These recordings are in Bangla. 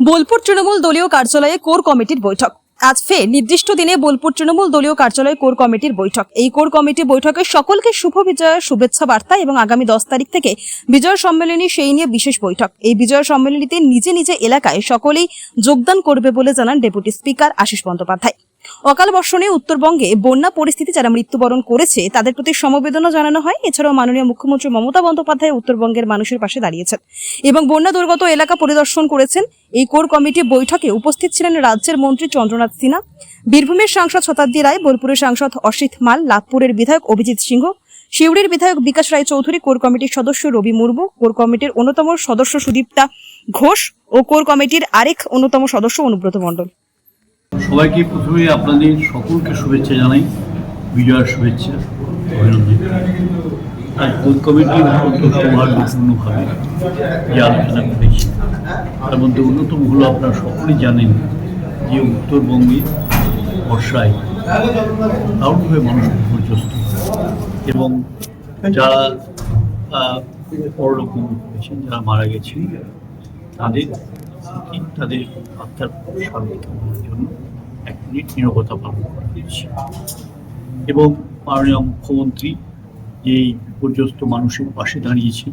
বোলপুর তৃণমূল দলীয় কার্যালয়ে কোর কমিটির বৈঠক। আজ ফের নির্দিষ্ট দিনে বোলপুর তৃণমূল দলীয় কার্যালয়ে কোর কমিটির বৈঠক। এই কোর কমিটি বৈঠকে সকলকে শুভ বিজয়ের শুভেচ্ছা বার্তা এবং আগামী দশ তারিখ থেকে বিজয় সম্মেলনী সেই নিয়ে বিশেষ বৈঠক। এই বিজয় সম্মেলনীতে নিজে নিজে এলাকায় সকলেই যোগদান করবে বলে জানান ডেপুটি স্পিকার আশিস বন্দ্যোপাধ্যায়। অকাল বর্ষণে উত্তরবঙ্গে বন্যা পরিস্থিতি যারা মৃত্যুবরণ করেছে, তাদের প্রতি সমবেদনা জানানো হয়। এছাড়াও মাননীয় মুখ্যমন্ত্রী মমতা বন্দ্যোপাধ্যায় উত্তরবঙ্গের মানুষের পাশে দাঁড়িয়েছেন। এবং বন্যা দুর্গত এলাকা পরিদর্শন করেছেন। এই কোর কমিটি বৈঠকে উপস্থিত ছিলেন রাজ্যের মন্ত্রী চন্দ্রনাথ সিনহা, বীরভূমের সাংসদ শতাব্দী রায়, বোলপুরের সাংসদ অসিত মাল লাভপুরের বিধায়ক অভিজিৎ সিংহ শিউড়ির বিধায়ক বিকাশ রায় চৌধুরী, কোর কমিটির সদস্য রবি মুর্মু, কোর কমিটির অন্যতম সদস্য সুদীপ্তা ঘোষ ও কোর কমিটির আরেক অন্যতম সদস্য অনুব্রত মণ্ডল। সবাইকে প্রথমে আপনাদের সকলকে শুভেচ্ছা জানাই বিজয়ের শুভেচ্ছা অভিনন্দন। আজ কোর কমিটি অত্যন্ত যে আলোচনা করেছি তার মধ্যে অন্যতম হলো আপনারা সকলেই জানেন যে উত্তরবঙ্গে বর্ষায় দারুণভাবে মানুষ বিপর্যস্ত। এবং যারা আহ, পরলোকম করেছেন যারা মারা গেছেন তাদের স্মৃতি, তাদের জন্য এক মিনিট নিরবতা পালন করা হয়েছে। এবং মাননীয় মুখ্যমন্ত্রী এই বিপর্যস্ত মানুষের পাশে দাঁড়িয়েছেন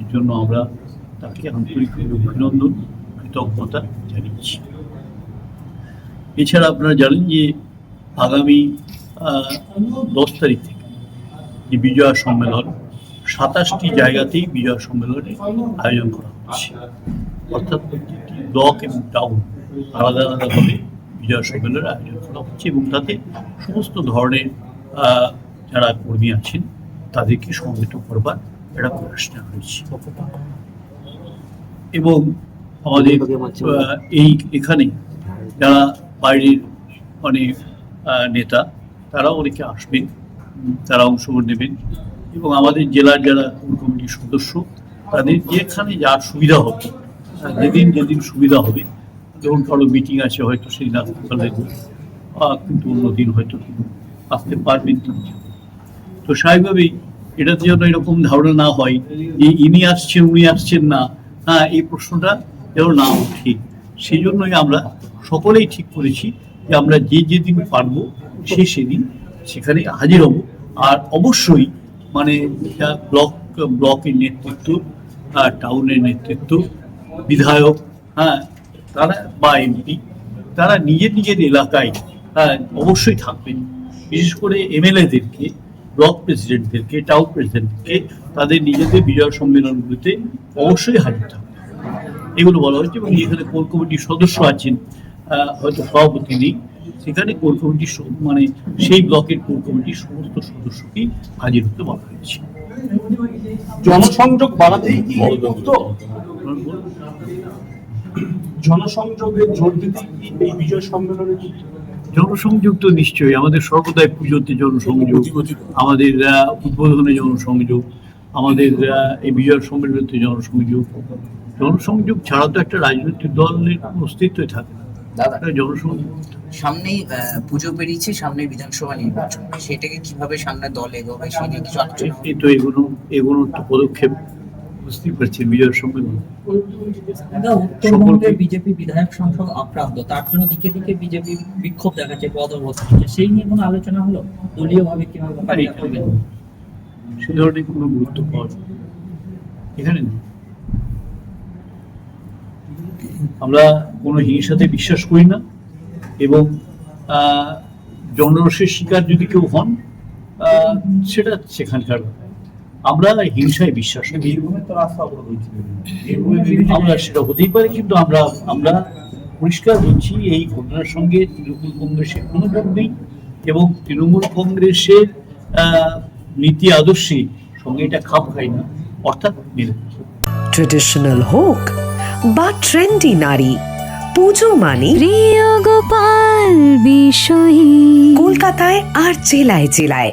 এর জন্য আমরা তাকে আন্তরিকভাবে অভিনন্দন কৃতজ্ঞতা জানিয়েছি। এছাড়া আপনারা জানেন যে আগামী দশ তারিখ থেকে যে বিজয়া সম্মেলন সাতাশটি জায়গাতেই বিজয়া সম্মেলনের আয়োজন করা হচ্ছে। অর্থাৎ প্রত্যেকটি ব্লক এবং টাউন আলাদা আলাদাভাবে বিজয় সম্মেলনের আয়োজন করা হচ্ছে এবং তাতে সমস্ত ধরনের যারা কর্মী আছেন তাদেরকে সমবেত করবার একটা প্রয়াস নেওয়া হয়েছে এবং আমাদের এই এখানে যারা বাইরের অনেক আহ, নেতা তারাও অনেকে আসবেন তারা অংশগ্রহণ নেবেন এবং আমাদের জেলার যারা কমিটির সদস্য তাদের যেখানে যার সুবিধা হবে যেদিন যেদিন সুবিধা হবে যখন কারও মিটিং আছে হয়তো সেই পারলেন আহ, কিন্তু অন্য দিন হয়তো আসতে পারবেন তো স্বাভাবিকভাবেই এটাতে যেন এরকম ধারণা না হয় যে ইনি আসছেন উনি আসছেন না হ্যাঁ এই প্রশ্নটা যেন না উঠে সেই জন্যই আমরা সকলেই ঠিক করেছি যে আমরা যে যেদিন পারব সে সেদিন সেখানে হাজির হব। আর অবশ্যই মানে ব্লক ব্লকের নেতৃত্ব টাউনের নেতৃত্ব বিধায়ক। হ্যাঁ তারা বা এমপি তারা নিজের নিজের এলাকায় হ্যাঁ, অবশ্যই থাকবেন। বিশেষ করে এমএলএদেরকে ব্লক প্রেসিডেন্টদেরকে টাউন প্রেসিডেন্টকে তাদের নিজেদের বিজয় সম্মেলনগুলিতে অবশ্যই হাজির থাকবে এগুলো বলা হয়েছে এবং এখানে কোর কমিটির সদস্য আছেন আহ, হয়তো সভাপতি নেই। সেখানে কোর কমিটির মানে সেই ব্লকের কোর কমিটির সমস্ত সদস্যকেই হাজির হতে বলা হয়েছে। জনসংযোগ বাড়াতেই কি? জনসংযোগে জোর দিতেই কি এই বিজয় সম্মেলনে জনসংযোগ তো নিশ্চয়ই। আমাদের সর্বদাই পুজোতে জনসংযোগ আমাদের উদ্বোধনে জনসংযোগ আমাদের এই বিজয় সম্মেলনতে জনসংযোগ। জনসংযোগ ছাড়া তো একটা রাজনৈতিক দলের অস্তিত্বই থাকে না। দাদা একটা জনসংযোগ সামনেই আহ, পুজো বেরিয়েছে সামনে বিধানসভা নির্বাচন। সেটাকে কীভাবে সামনে দল এগোবে সেই নিয়ে কিছু আলোচনা এই তো এগুলো এগুলোর তো পদক্ষেপ। বুঝতেই পারছি বিজয় সম্মেলন। উত্তরবঙ্গে বিজেপি বিধায়ক সংসদ আক্রান্ত তার জন্য দিকে দিকে বিজেপি বিক্ষোভ দেখাচ্ছে পদ অবস্থান সেই নিয়ে কোনো আলোচনা হলো? দলীয় ভাবে কীভাবে সে ধরনের কোনো গুরুত্ব পাওয়া যায় এখানে আমরা কোনো হিংসাতে বিশ্বাস করি না এবং আহ, জনরসের শিকার যদি কেউ হন আহ, সেটা সেখানকার ব্যাপার। আমরা হিংসায় বিশ্বাস। করি আমরা সেটা হতেই পারে কিন্তু আমরা আমরা পরিষ্কার বলছি এই ঘটনার সঙ্গে তৃণমূল কংগ্রেসের কোনো যোগ নেই এবং তৃণমূল কংগ্রেসের আহ, নীতি আদর্শে সঙ্গে এটা খাপ খায় না অর্থাৎ মেলে ট্রেডিশনাল হোক বা ট্রেন্ডি নারী পুজো মানে প্রিয় গোপাল বিষয়ী। কলকাতায় আর জেলায় জেলায়।